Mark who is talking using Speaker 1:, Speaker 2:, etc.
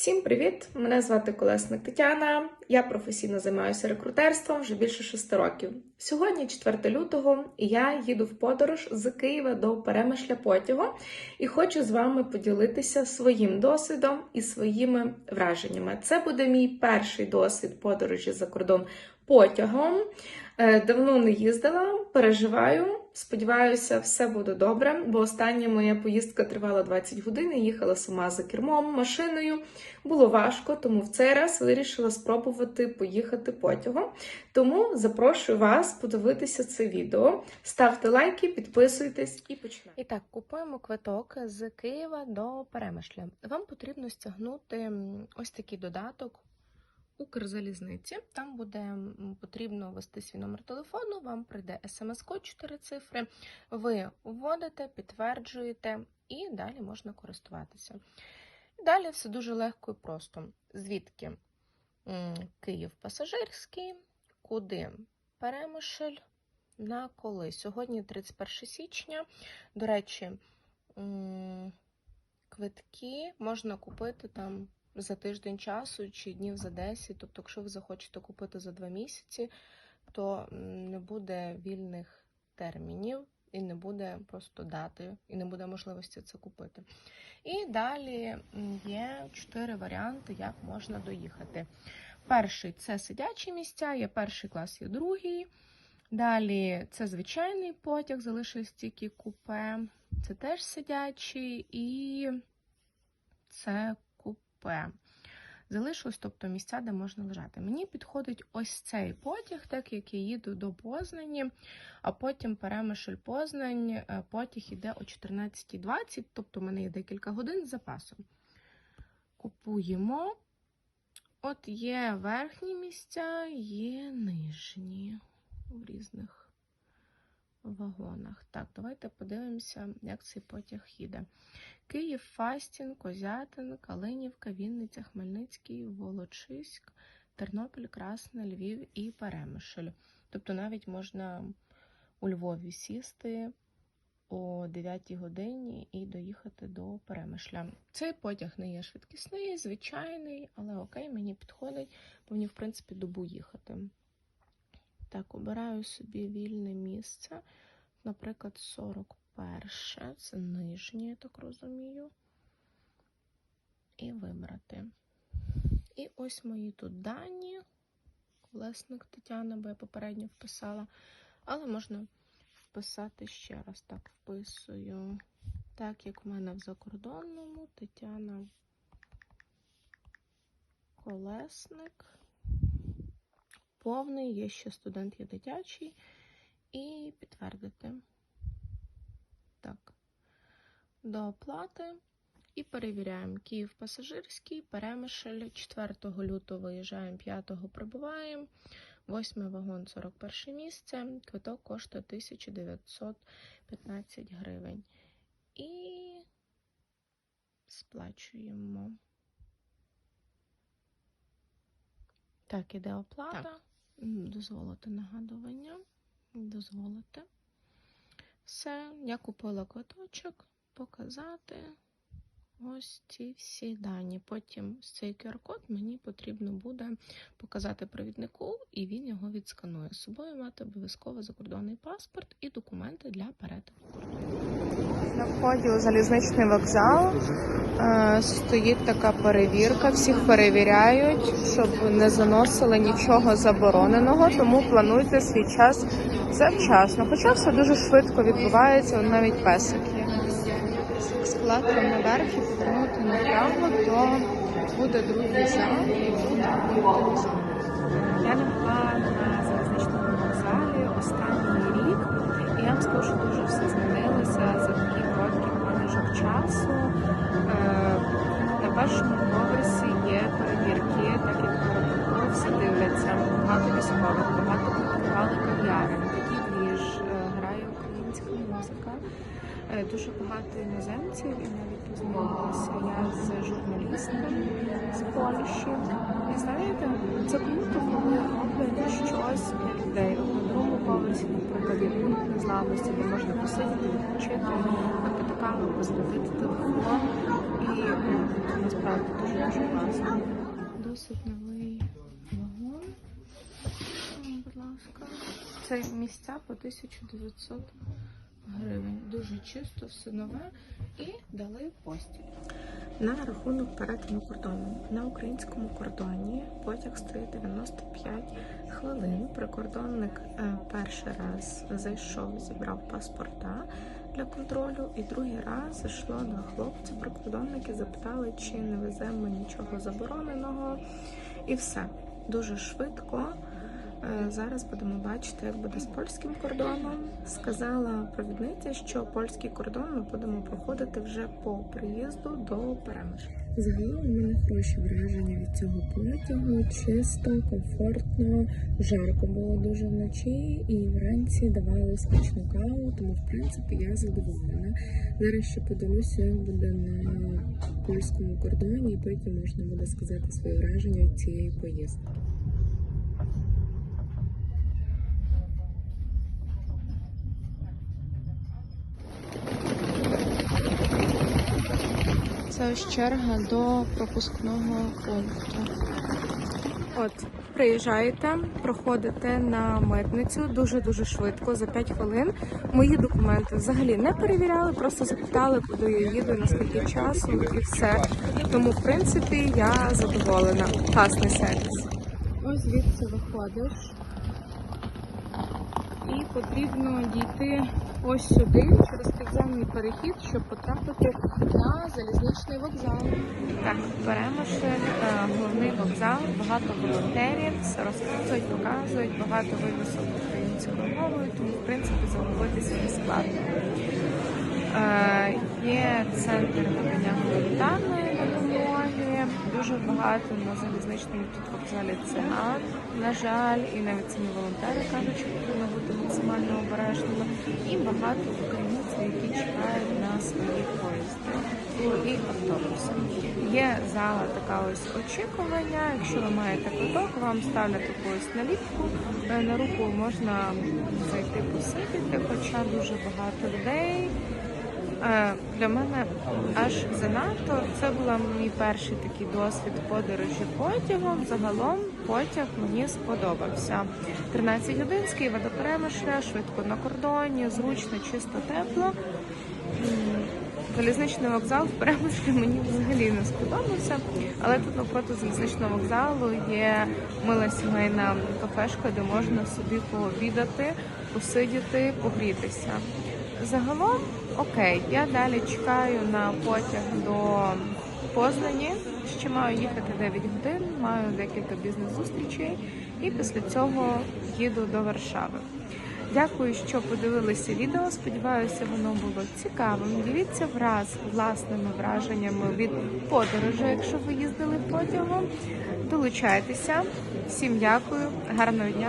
Speaker 1: Всім привіт! Мене звати Колесник Тетяна. Я професійно займаюся рекрутерством вже більше шести років. Сьогодні 4 лютого, я їду в подорож з Києва до Перемишля потягом і хочу з вами поділитися своїм досвідом і своїми враженнями. Це буде мій перший досвід подорожі за кордон потягом. Е, Давно не їздила, переживаю. Сподіваюся, все буде добре, бо остання моя поїздка тривала 20 годин. Їхала сама за кермом, машиною. Було важко, тому в цей раз вирішила спробувати поїхати потягом. Тому запрошую вас подивитися це відео. Ставте лайки, підписуйтесь і починаємо. І так, купуємо квиток з Києва до Перемишля. Вам потрібно стягнути ось такий додаток. Укрзалізниці. Там буде потрібно ввести свій номер телефону, вам прийде смс-код 4 цифри. Ви вводите, підтверджуєте і далі можна користуватися. Далі все дуже легко і просто. Звідки Київ пасажирський, куди Перемишль, на коли? Сьогодні 31 січня. До речі, квитки можна купити там за тиждень часу чи днів за 10. Тобто, якщо ви захочете купити за 2 місяці, то не буде вільних термінів і не буде просто дати, і не буде можливості це купити. І далі є чотири варіанти, як можна доїхати. Перший це сидячі місця, є перший клас, є другий. Далі це звичайний потяг, залишилось тільки купе. Це теж сидячий і це купе. Залишилось, тобто місця, де можна лежати. Мені підходить ось цей потяг, так як я їду до Познані, а потім Перемишль Познань, е, потяг іде о 14.20, тобто в мене є декілька годин з запасом. Купуємо. От є верхні місця, є нижні в різних вагонах. Так, давайте подивимося, як цей потяг їде. Київ, Фастін, Козятин, Калинівка, Вінниця, Хмельницький, Волочиськ, Тернопіль, Красне, Львів і Перемишль. Тобто навіть можна у Львові сісти о 9 годині і доїхати до Перемишля. Цей потяг не є швидкісний, звичайний, але окей, мені підходить, бо мені, в принципі, добу їхати. Так, обираю собі вільне місце, наприклад, 41, це нижнє, я так розумію. І вибрати. І ось мої тут дані. Колесник Тетяна, бо я попередньо вписала. Але можна вписати ще раз. Так, вписую. Так, як в мене в закордонному, Тетяна Колесник. Повний, є ще студент, є дитячий. І підтвердити. Так. До оплати. І перевіряємо. Київ пасажирський, Перемишль. 4 лютого виїжджаємо, 5 прибуваємо. 8 вагон 41 місце. Квиток коштує 1915 гривень. І сплачуємо. Так, іде оплата.
Speaker 2: Так.
Speaker 1: Дозволити нагадування. Дозволити. Все, я купила квиточок, показати ось ці всі дані. Потім з цей QR-код мені потрібно буде показати провіднику, і він його відсканує. З собою мати обов'язково закордонний паспорт і документи для перетину кордону. На вході у залізничний вокзал е, стоїть така перевірка. Всіх перевіряють, щоб не заносили нічого забороненого, тому плануйте свій час завчасно. Хоча все дуже швидко відбувається, навіть песик є. Склад наверх і повернути направо, то буде другий зал і.
Speaker 2: Я не була на залізничному вокзалі останній рік, і я вам скажу, що дуже все змінилося першому поверсі є перевірки, так як перевірку всі дивляться, багато військових, багато купували кав'ярень, такий двіж, е, грає українська музика. Е, Дуже багато іноземців і навіть познайомилася я з журналістом з Польщі. І знаєте, це круто, коли роблять щось для людей. На другому поверсі, наприклад, пункт незламності, де можна посидіти, відпочити, випити каву, посадити телефон. І ну, це насправді дуже дуже класно. досить новий вагон. Будь ласка. Це місця по 1900 гривень. Дуже чисто, все нове. І дали постіль.
Speaker 1: На рахунок перетину кордону на українському кордоні потяг стоїть 95 хвилин. Прикордонник е, перший раз зайшов, зібрав паспорта для контролю, і другий раз зайшло на хлопці. Прикордонники запитали, чи не веземо нічого забороненого, і все дуже швидко. Е, Зараз будемо бачити, як буде з польським кордоном. Сказала провідниця, що польський кордон ми будемо проходити вже по приїзду до Перемишля. Загалом у мене хороші враження від цього потягу. Чисто, комфортно, жарко було дуже вночі, і вранці давали смачну каву, тому в принципі я задоволена. Зараз ще подивлюся, як буде на польському кордоні, і потім можна буде сказати свої враження від цієї поїздки.
Speaker 2: Це черга до пропускного пункту.
Speaker 1: От, приїжджаєте, проходите на митницю дуже-дуже швидко, за 5 хвилин. Мої документи взагалі не перевіряли, просто запитали, куди я їду, наскільки часу і все. Тому, в принципі, я задоволена. Класний сервіс.
Speaker 2: Ось звідси виходиш. І потрібно дійти ось сюди, через підземний перехід, щоб потрапити на залізничний вокзал.
Speaker 1: Так, Перемишль, е, головний вокзал, багато волонтерів, розказують, показують, багато вивісок українською мовою, тому в принципі загубитися не складно. Е, Є центр надання гуманітарної допомоги, дуже багато на залізничному тут вокзалі циан, на жаль, і навіть самі волонтери кажуть, що потрібно бути максимально обережними, і багато українців, які чекають на свої поїзди і автобуси. Є зала така ось очікування. Якщо ви маєте квиток, вам ставлять якусь наліпку. Е, На руку можна зайти посидіти, хоча дуже багато людей. Е, Для мене аж занадто. Це був мій перший такий досвід подорожі потягом. Загалом потяг мені сподобався. 13 годин з Києва до Перемишля, швидко на кордоні, зручно, чисто, тепло. Залізничний вокзал в Перемишлі мені взагалі не сподобався, але тут навпроти залізничного вокзалу є мила сімейна кафешка, де можна собі пообідати, посидіти, погрітися. Загалом окей, я далі чекаю на потяг до Познані. Ще маю їхати 9 годин, маю декілька бізнес-зустрічей, і після цього їду до Варшави. Дякую, що подивилися відео. Сподіваюся, воно було цікавим. Діліться враз власними враженнями від подорожі, якщо ви їздили потягом. Долучайтеся. Всім дякую, гарного дня.